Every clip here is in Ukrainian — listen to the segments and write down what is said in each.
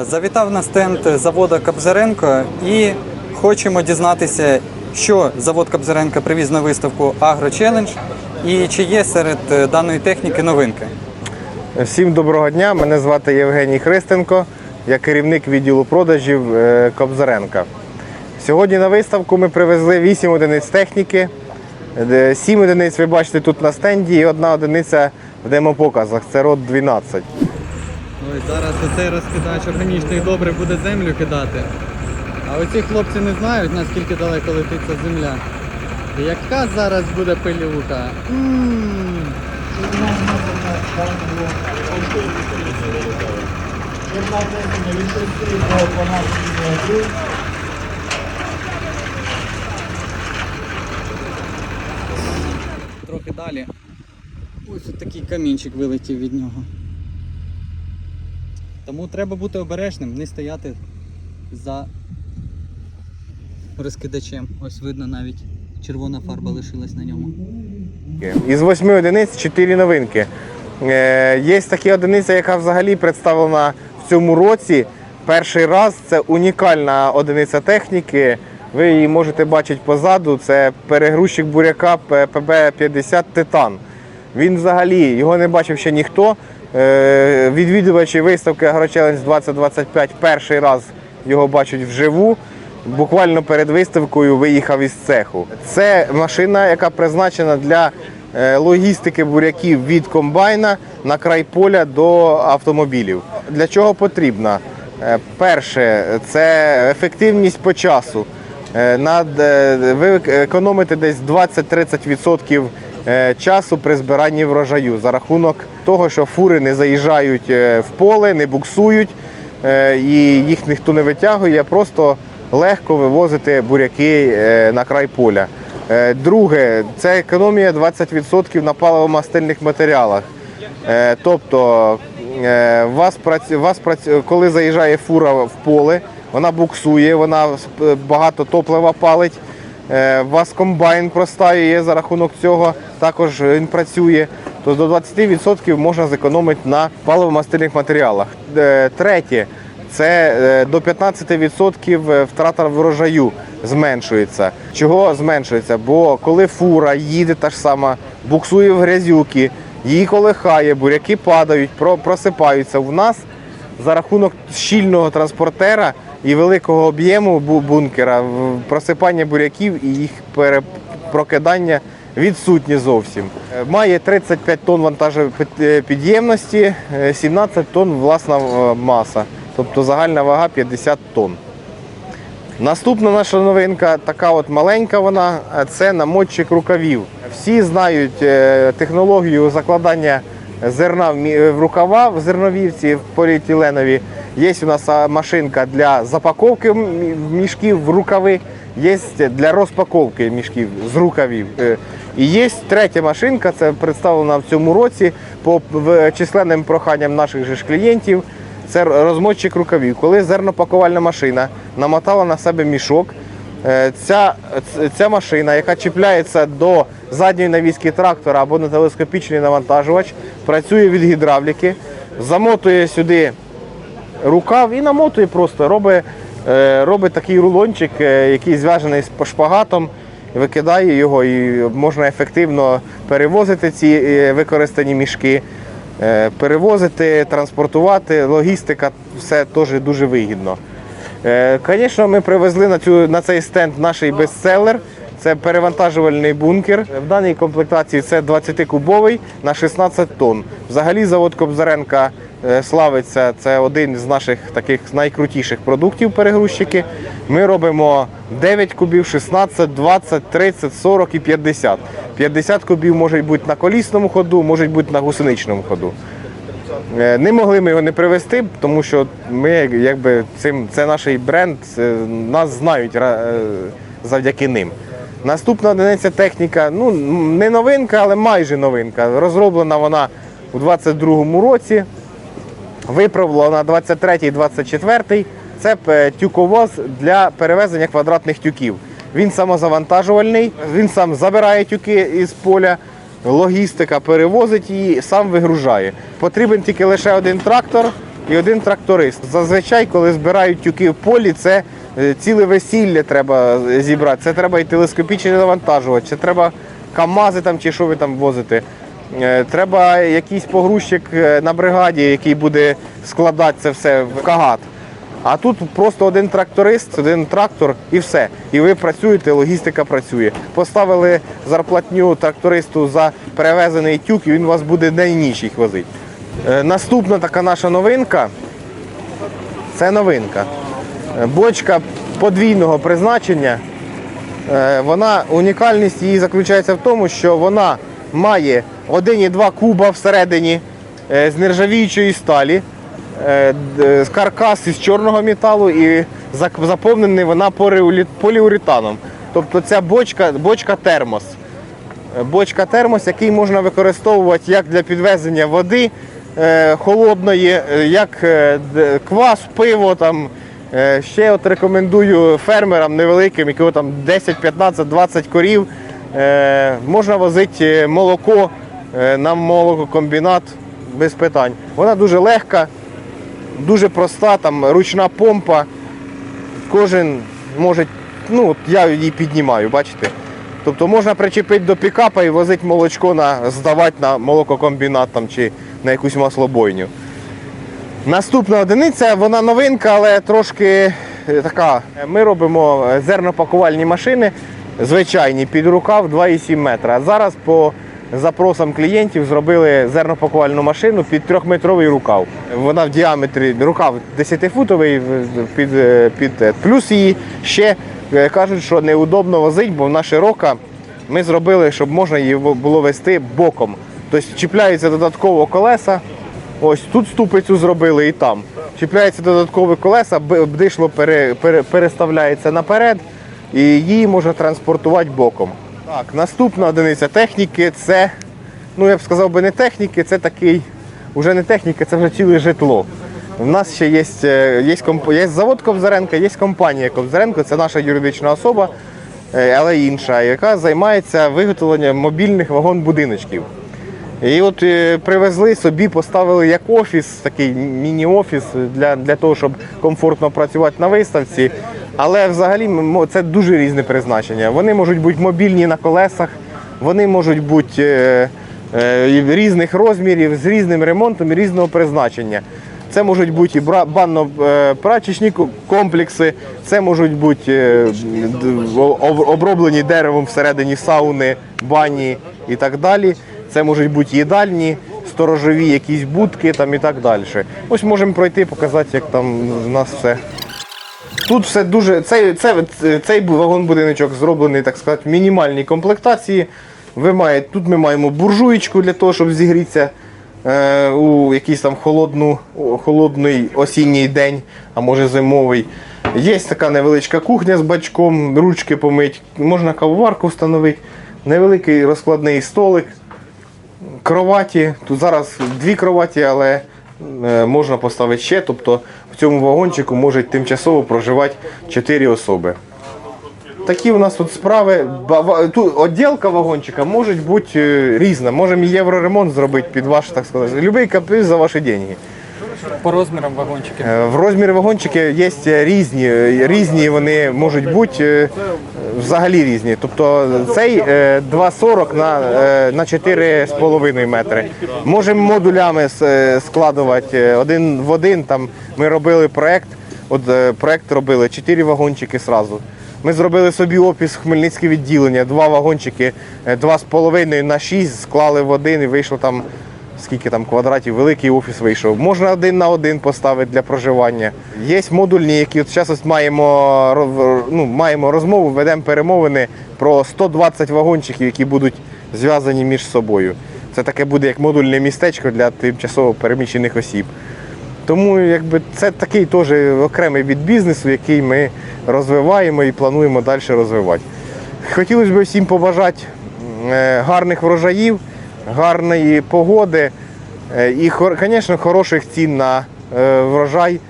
Завітав на стенд заводу Кобзаренко і хочемо дізнатися, що завод Кобзаренко привіз на виставку Агро Челендж і чи є серед е, даної техніки новинки. Всім доброго дня. Мене звати Євгеній Христенко. Я керівник відділу продажів е, Кобзаренка. Сьогодні на виставку ми привезли 8 одиниць техніки. 7 одиниць ви бачите тут на стенді і одна одиниця в демопоказах. Це род 12. Ой, зараз оцей розкидач органічних добре буде землю кидати. А оці хлопці не знають, наскільки далеко летить ця земля. Яка зараз буде пилюка? Трохи далі. Ось такий камінчик вилетів від нього. Тому треба бути обережним, не стояти за розкидачем. Ось видно навіть червона фарба лишилась на ньому. Із 8 одиниць 4 новинки. Е, Є така одиниця, яка взагалі представлена в цьому році. Перший раз це унікальна одиниця техніки. Ви її можете бачити позаду. Це перегрузчик буряка ПБ-50 Титан. Він взагалі його не бачив ще ніхто. Е, Відвідувачі виставки AgroChallenge 2025 перший раз його бачать вживу. Буквально перед виставкою виїхав із цеху. Це машина, яка призначена для е, логістики буряків від комбайна на край поля до автомобілів. Для чого потрібна? Е, Перше, це ефективність по часу. Ви економите десь 20-30% е, часу при збиранні врожаю за рахунок того, що фури не заїжджають е, в поле, не буксують е, і їх ніхто не витягує, просто легко вивозити буряки е, на край поля. Е, Друге, це економія 20% на паливомастильних матеріалах. Е, Тобто, е, вас вас коли заїжджає фура в поле, вона буксує, вона багато топлива палить. Е, У вас комбайн простаює за рахунок цього, також він працює. То до 20% можна зекономити на паливомастильних матеріалах. Е, Третє, це е, до 15% втрата врожаю зменшується. Чого зменшується? Бо коли фура їде та ж сама, буксує в грязюки, її колихає, буряки падають, про- просипаються. У нас за рахунок щільного транспортера і великого об'єму бункера просипання буряків і їх перепрокидання відсутні зовсім. Е, Має 35 тонн вантажопідємності, е, 17 тонн власна е, маса, тобто загальна вага 50 тонн. Наступна наша новинка, така от маленька вона, е, це намотчик рукавів. Всі знають е, технологію закладання зерна в рукава в зерновівці в поліетиленові. Є у нас машинка для запаковки мішків в рукави, є для розпаковки мішків з рукавів. Е, І є третя машинка, це представлена в цьому році по в- численним проханням наших же ж клієнтів. Це розмотчик рукавів. Коли зернопакувальна машина намотала на себе мішок, е, ця, ця машина, яка чіпляється до задньої навіски трактора або на телескопічний навантажувач, працює від гідравліки, замотує сюди рукав і намотує просто, робить, е, робить такий рулончик, е, який зв'язаний з шпагатом, викидає його і можна ефективно перевозити ці е, використані мішки. Перевозити, транспортувати, логістика, все теж дуже вигідно. Звісно, ми привезли на, цю, на цей стенд наш бестселер. Це перевантажувальний бункер. В даній комплектації це 20-кубовий на 16 тонн. Взагалі завод Кобзаренка славиться. Це один з наших таких найкрутіших продуктів перегрузчики. Ми робимо 9 кубів, 16, 20, 30, 40 і 50. 50 кубів можуть бути на колісному ходу, можуть бути на гусеничному ходу. Е, Не могли ми його не привезти, тому що ми якби цим це наш бренд, нас знають е, завдяки ним. Наступна одиниця техніка, ну не новинка, але майже новинка. Розроблена вона у 22-му році. Виправлена 23-24. Це е, тюковоз для перевезення квадратних тюків. Він самозавантажувальний, він сам забирає тюки із поля, логістика перевозить її, сам вигружає. Потрібен тільки лише один трактор і один тракторист. Зазвичай, коли збирають тюки в полі, це е, ціле весілля треба зібрати. Це треба і телескопічний навантажувач, це треба КАМАЗи там чи що ви там возите. Е, Треба якийсь погрузчик е, на бригаді, який буде складати це все в кагат. А тут просто один тракторист, один трактор і все. І ви працюєте, логістика працює. Поставили зарплатню трактористу за перевезений тюк, і він у вас буде день ніч їх возити. Е, Наступна така наша новинка. Це новинка. Бочка подвійного призначення. Вона унікальність її заключається в тому, що вона має 1,2 куба всередині е, з нержавіючої сталі, е, з каркас із чорного металу і заповнений вона поліуре- поліуретаном. Тобто ця бочка, бочка термос. Е, Бочка термос, який можна використовувати як для підвезення води е, холодної, е, як е, квас, пиво. Там. Е, Ще от рекомендую фермерам невеликим, якого там 10, 15, 20 корів. Е, Можна возити молоко е, на молококомбінат без питань. Вона дуже легка, дуже проста, там ручна помпа. Кожен може, ну я її піднімаю, бачите. Тобто можна причепити до пікапа і возити молочко на здавати на молококомбінат там, чи на якусь маслобойню. Наступна одиниця, вона новинка, але трошки е, така. Ми робимо зернопакувальні машини, звичайні, під рукав 2,7 метра. Зараз по запросам клієнтів зробили зернопакувальну машину під трьохметровий рукав. Вона в діаметрі рукав 10-футовий, під, е, під, е, плюс її ще е, кажуть, що неудобно возити, бо вона широка. Ми зробили, щоб можна її було вести боком. Тобто чіпляються додатково колеса. Ось тут ступицю зробили і там. Чіпляється додаткові колеса, бдишло пере, пере, переставляється наперед і її можна транспортувати боком. Так, наступна одиниця техніки це, ну я б сказав би не техніки, це такий, вже не техніка, це вже ціле житло. У нас ще є, е, є, є завод Кобзаренка, є компанія Кобзаренко, це наша юридична особа, е, але інша, яка займається виготовленням мобільних вагон-будиночків. І от е, привезли собі, поставили як офіс, такий міні-офіс для, для того, щоб комфортно працювати на виставці. Але взагалі це дуже різне призначення. Вони можуть бути мобільні на колесах, вони можуть бути е, е, різних розмірів, з різним ремонтом і різного призначення. Це можуть бути і банно-прачечні комплекси, це можуть бути е, оброблені деревом всередині сауни, бані і так далі. Це можуть бути їдальні, сторожові якісь будки там і так далі. Ось можемо пройти, показати, як там у нас все. Тут все дуже. Цей, цей, цей вагон-будиночок зроблений, так сказати, в мінімальній комплектації. Ви маєте, тут ми маємо буржуєчку для того, щоб зігрітися е, у якийсь там холодну, холодний осінній день, а може зимовий. Є така невеличка кухня з бачком, ручки помить, можна кавоварку встановити, невеликий розкладний столик, кроваті. Тут зараз дві кроваті, але можна поставити ще. Тобто в цьому вагончику можуть тимчасово проживати 4 особи. Такі у нас тут справи. Тут відділка вагончика може бути е, різна. Можемо євроремонт зробити під ваш, так сказати, будь-який каприз за ваші деньги. По розмірам вагончиків. Е, В розмірі вагончики є різні, е, різні вони можуть бути е, взагалі різні. Тобто цей е, 2,40 на, е, на 4,5 метри. Можемо модулями е, складувати е, один в один. Там ми робили проект. От е, проект робили 4 вагончики зразу. Ми зробили собі опис Хмельницьке відділення, два вагончики, е, 2,5 на 6 склали в один і вийшло там скільки там квадратів, великий офіс вийшов. Можна один на один поставити для проживання. Є модульні, які от зараз ось маємо, ну, маємо розмову, ведемо перемовини про 120 вагончиків, які будуть зв'язані між собою. Це таке буде як модульне містечко для тимчасово переміщених осіб. Тому якби це такий теж окремий від бізнесу, який ми розвиваємо і плануємо далі розвивати. Хотілося б всім побажати е, гарних врожаїв, гарної погоди е, і, звісно, хороших цін на е, врожай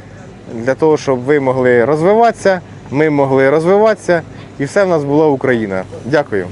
для того, щоб ви могли розвиватися, ми могли розвиватися і все в нас була Україна. Дякую.